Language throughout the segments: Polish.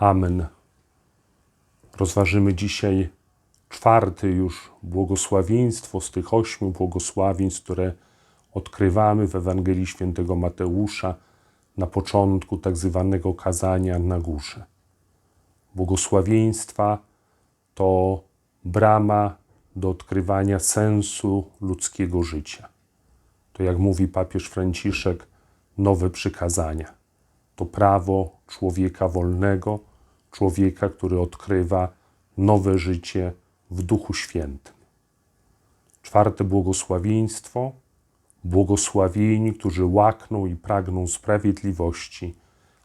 Amen. Rozważymy dzisiaj czwarty już błogosławieństwo z tych ośmiu błogosławieństw, które odkrywamy w Ewangelii Świętego Mateusza na początku tak zwanego kazania na górze. Błogosławieństwa to brama do odkrywania sensu ludzkiego życia. To, jak mówi papież Franciszek, nowe przykazania. To prawo człowieka wolnego, człowieka, który odkrywa nowe życie w Duchu Świętym. Czwarte błogosławieństwo błogosławieni, którzy łakną i pragną sprawiedliwości,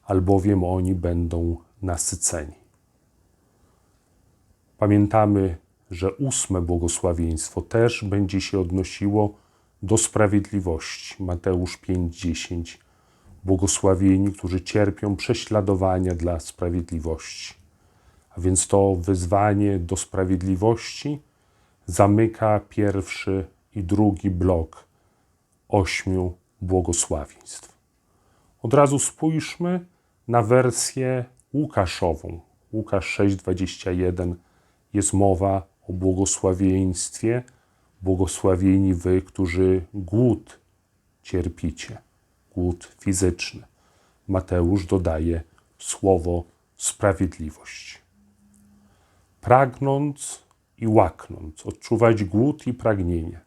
albowiem oni będą nasyceni. Pamiętamy, że ósme błogosławieństwo też będzie się odnosiło do sprawiedliwości. Mateusz 5:10. Błogosławieni, którzy cierpią prześladowania dla sprawiedliwości. A więc to wyzwanie do sprawiedliwości zamyka pierwszy i drugi blok ośmiu błogosławieństw. Od razu spójrzmy na wersję Łukaszową. Łukasz 6:21 jest mowa o błogosławieństwie. Błogosławieni wy, którzy głód cierpicie, głód fizyczny. Mateusz dodaje słowo sprawiedliwość. Pragnąc i łaknąc, odczuwać głód i pragnienie.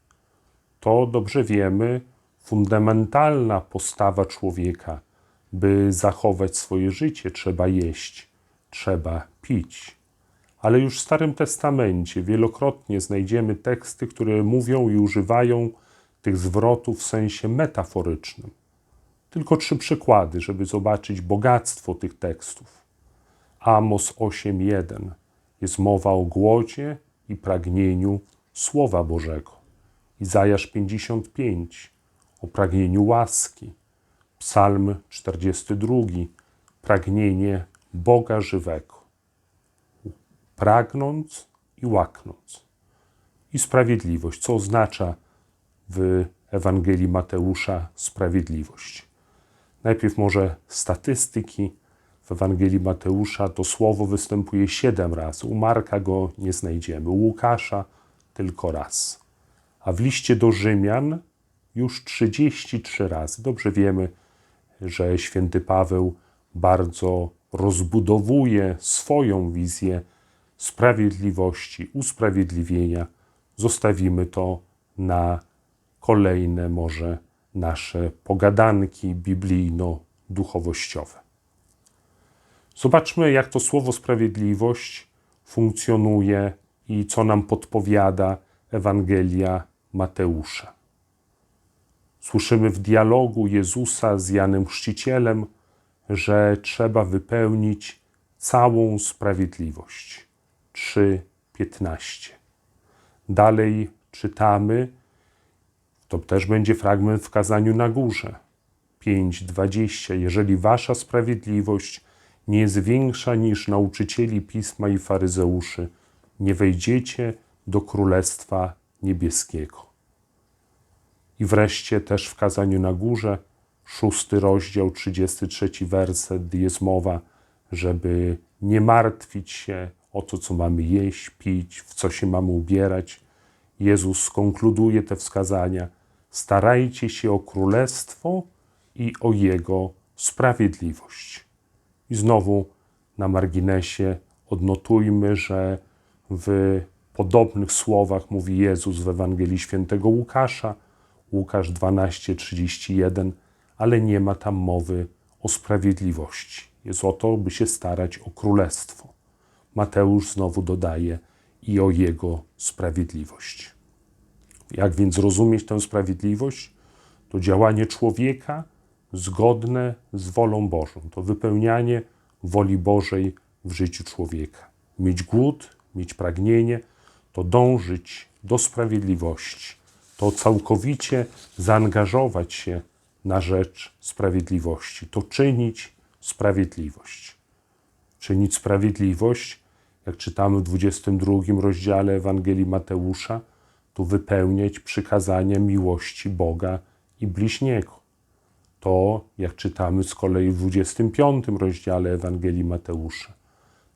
To dobrze wiemy, fundamentalna postawa człowieka. By zachować swoje życie, trzeba jeść, trzeba pić. Ale już w Starym Testamencie wielokrotnie znajdziemy teksty, które mówią i używają tych zwrotów w sensie metaforycznym. Tylko trzy przykłady, żeby zobaczyć bogactwo tych tekstów. Amos 8:1 jest mowa o głodzie i pragnieniu Słowa Bożego. Izajasz 55 o pragnieniu łaski. Psalm 42 pragnienie Boga żywego. Pragnąc i łaknąc. I sprawiedliwość, co oznacza w Ewangelii Mateusza sprawiedliwość. Najpierw może statystyki. W Ewangelii Mateusza to słowo występuje siedem razy. U Marka go nie znajdziemy, u Łukasza tylko raz. A w liście do Rzymian już 33 razy. Dobrze wiemy, że święty Paweł bardzo rozbudowuje swoją wizję sprawiedliwości, usprawiedliwienia. Zostawimy to na kolejne może nasze pogadanki biblijno-duchowościowe. Zobaczmy, jak to słowo sprawiedliwość funkcjonuje i co nam podpowiada Ewangelia Mateusza. Słyszymy w dialogu Jezusa z Janem Chrzcicielem, że trzeba wypełnić całą sprawiedliwość. 3:15. Dalej czytamy, to też będzie fragment w kazaniu na górze. 5:20. Jeżeli wasza sprawiedliwość nie jest większa niż nauczycieli pisma i faryzeuszy, nie wejdziecie do królestwa niebieskiego. I wreszcie też w kazaniu na górze, szósty rozdział, 33 werset, jest mowa, żeby nie martwić się o to, co mamy jeść, pić, w co się mamy ubierać. Jezus skonkluduje te wskazania. Starajcie się o królestwo i o Jego sprawiedliwość. I znowu na marginesie odnotujmy, że w podobnych słowach mówi Jezus w Ewangelii Świętego Łukasza, Łukasz 12:31, ale nie ma tam mowy o sprawiedliwości. Jest o to, by się starać o królestwo. Mateusz znowu dodaje i o jego sprawiedliwość. Jak więc rozumieć tę sprawiedliwość? To działanie człowieka zgodne z wolą Bożą, to wypełnianie woli Bożej w życiu człowieka. Mieć głód, mieć pragnienie, to dążyć do sprawiedliwości, to całkowicie zaangażować się na rzecz sprawiedliwości, to czynić sprawiedliwość. Czynić sprawiedliwość, jak czytamy w 22 rozdziale Ewangelii Mateusza, to wypełniać przykazania miłości Boga i bliźniego. To, jak czytamy z kolei w 25 rozdziale Ewangelii Mateusza,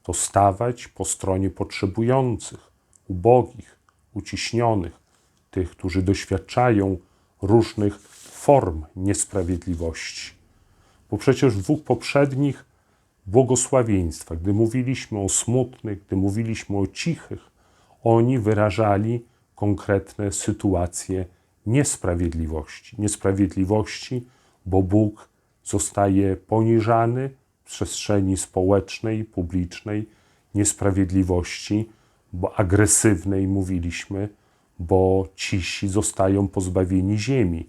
to stawać po stronie potrzebujących, ubogich, uciśnionych, tych, którzy doświadczają różnych form niesprawiedliwości. Bo przecież w dwóch poprzednich błogosławieństwach, gdy mówiliśmy o smutnych, gdy mówiliśmy o cichych, oni wyrażali konkretne sytuacje niesprawiedliwości. Niesprawiedliwości, bo Bóg zostaje poniżany w przestrzeni społecznej, publicznej, niesprawiedliwości, bo agresywnej mówiliśmy, bo cisi zostają pozbawieni ziemi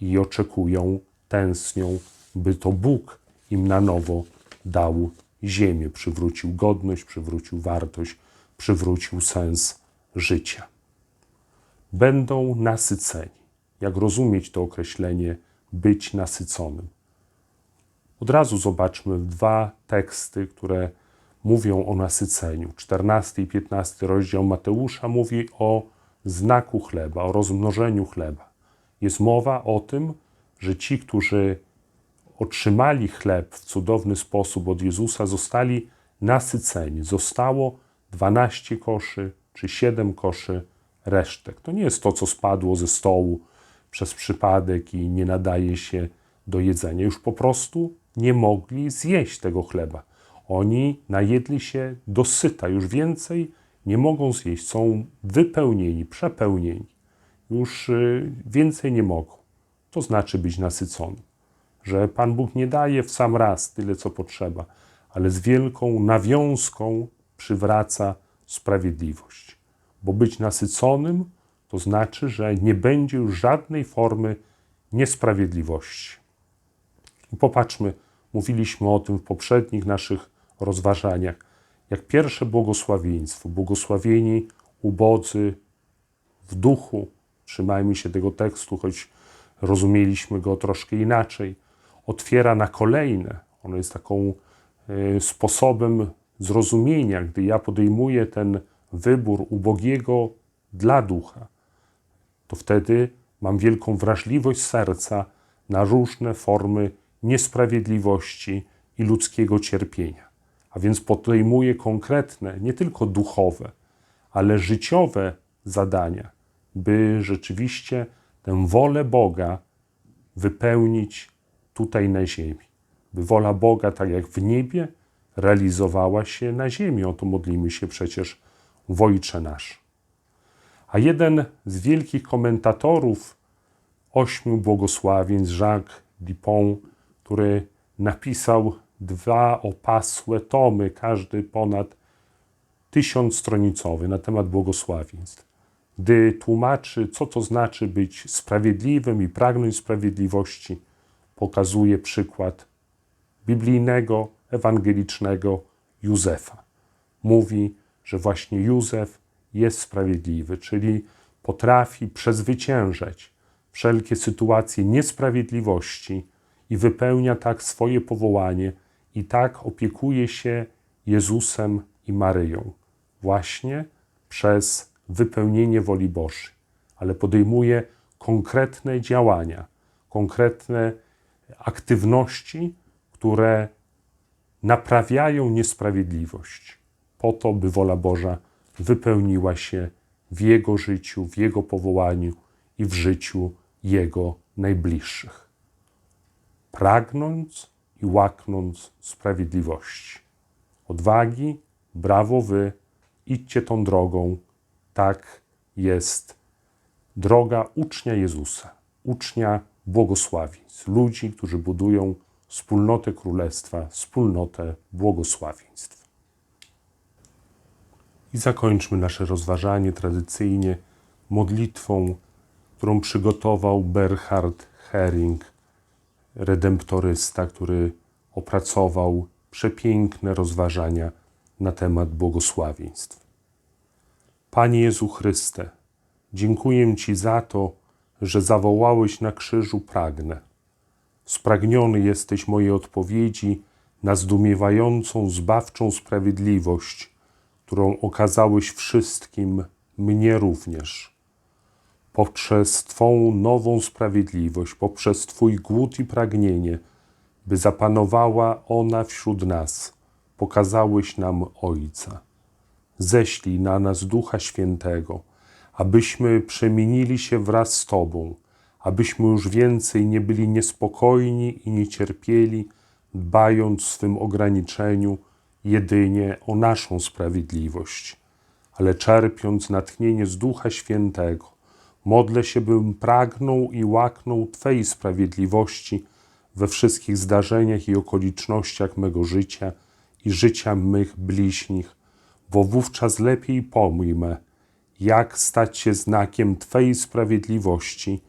i oczekują, tęsknią, by to Bóg im na nowo dał ziemię, przywrócił godność, przywrócił wartość, przywrócił sens życia. Będą nasyceni. Jak rozumieć to określenie być nasyconym? Od razu zobaczmy dwa teksty, które mówią o nasyceniu. 14 i 15 rozdział Mateusza mówi o znaku chleba, o rozmnożeniu chleba. Jest mowa o tym, że ci, którzy otrzymali chleb w cudowny sposób od Jezusa, zostali nasyceni. Zostało 12 koszy czy 7 koszy resztek. To nie jest to, co spadło ze stołu przez przypadek i nie nadaje się do jedzenia. Już po prostu nie mogli zjeść tego chleba. Oni najedli się dosyta, już więcej nie mogą zjeść, są wypełnieni, przepełnieni. Już y, więcej nie mogą. To znaczy być nasycony. Że Pan Bóg nie daje w sam raz tyle, co potrzeba, ale z wielką nawiązką przywraca sprawiedliwość. Bo być nasyconym to znaczy, że nie będzie już żadnej formy niesprawiedliwości. Popatrzmy, mówiliśmy o tym w poprzednich naszych rozważaniach, jak pierwsze błogosławieństwo, błogosławieni ubodzy w duchu, trzymajmy się tego tekstu, choć rozumieliśmy go troszkę inaczej, otwiera na kolejne. Ono jest taką y, sposobem zrozumienia, gdy ja podejmuję ten wybór ubogiego dla ducha, to wtedy mam wielką wrażliwość serca na różne formy niesprawiedliwości i ludzkiego cierpienia. A więc podejmuję konkretne, nie tylko duchowe, ale życiowe zadania, by rzeczywiście tę wolę Boga wypełnić tutaj na ziemi. By wola Boga, tak jak w niebie, realizowała się na ziemi. O to modlimy się przecież w Ojcze Nasz. A jeden z wielkich komentatorów ośmiu błogosławieństw, Jacques Dupont, który napisał dwa opasłe tomy, każdy ponad tysiącstronicowy na temat błogosławieństw. Gdy tłumaczy, co to znaczy być sprawiedliwym i pragnąć sprawiedliwości, pokazuje przykład biblijnego, ewangelicznego Józefa. Mówi, że właśnie Józef jest sprawiedliwy, czyli potrafi przezwyciężać wszelkie sytuacje niesprawiedliwości i wypełnia tak swoje powołanie i tak opiekuje się Jezusem i Maryją, właśnie przez wypełnienie woli Bożej, ale podejmuje konkretne działania, konkretne aktywności, które naprawiają niesprawiedliwość, po to, by wola Boża wypełniła się w Jego życiu, w Jego powołaniu i w życiu Jego najbliższych. Pragnąc i łaknąc sprawiedliwości. Odwagi, brawo wy, idźcie tą drogą. Tak jest droga ucznia Jezusa, ucznia błogosławieństw, ludzi, którzy budują wspólnotę Królestwa, wspólnotę błogosławieństw. I zakończmy nasze rozważanie tradycyjnie modlitwą, którą przygotował Berhard Hering, redemptorysta, który opracował przepiękne rozważania na temat błogosławieństw. Panie Jezu Chryste, dziękuję Ci za to, że zawołałeś na krzyżu pragnę. Spragniony jesteś mojej odpowiedzi na zdumiewającą, zbawczą sprawiedliwość, którą okazałeś wszystkim, mnie również. Poprzez Twą nową sprawiedliwość, poprzez Twój głód i pragnienie, by zapanowała ona wśród nas, pokazałeś nam Ojca. Ześlij na nas Ducha Świętego, abyśmy przemienili się wraz z Tobą, abyśmy już więcej nie byli niespokojni i niecierpieli, dbając w swym ograniczeniu jedynie o naszą sprawiedliwość, ale czerpiąc natchnienie z Ducha Świętego, modlę się, bym pragnął i łaknął Twej sprawiedliwości we wszystkich zdarzeniach i okolicznościach mego życia i życia mych bliźnich, bo wówczas lepiej pomyjmę, jak stać się znakiem Twej sprawiedliwości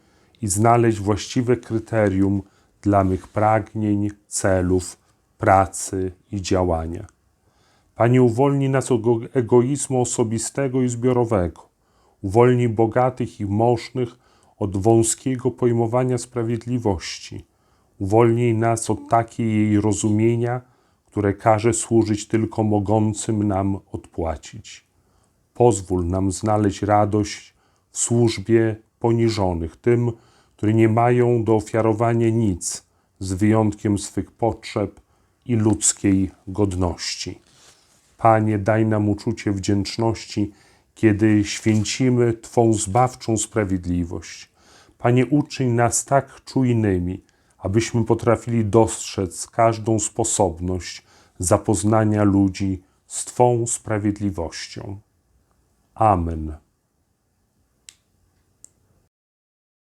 i znaleźć właściwe kryterium dla mych pragnień, celów, pracy i działania. Panie, uwolnij nas od ego- egoizmu osobistego i zbiorowego. Uwolnij bogatych i możnych od wąskiego pojmowania sprawiedliwości. Uwolnij nas od takiej jej rozumienia, które każe służyć tylko mogącym nam odpłacić. Pozwól nam znaleźć radość w służbie poniżonych, tym, którzy nie mają do ofiarowania nic, z wyjątkiem swych potrzeb i ludzkiej godności. Panie, daj nam uczucie wdzięczności, kiedy święcimy Twą zbawczą sprawiedliwość. Panie, uczyń nas tak czujnymi, abyśmy potrafili dostrzec każdą sposobność zapoznania ludzi z Twą sprawiedliwością. Amen.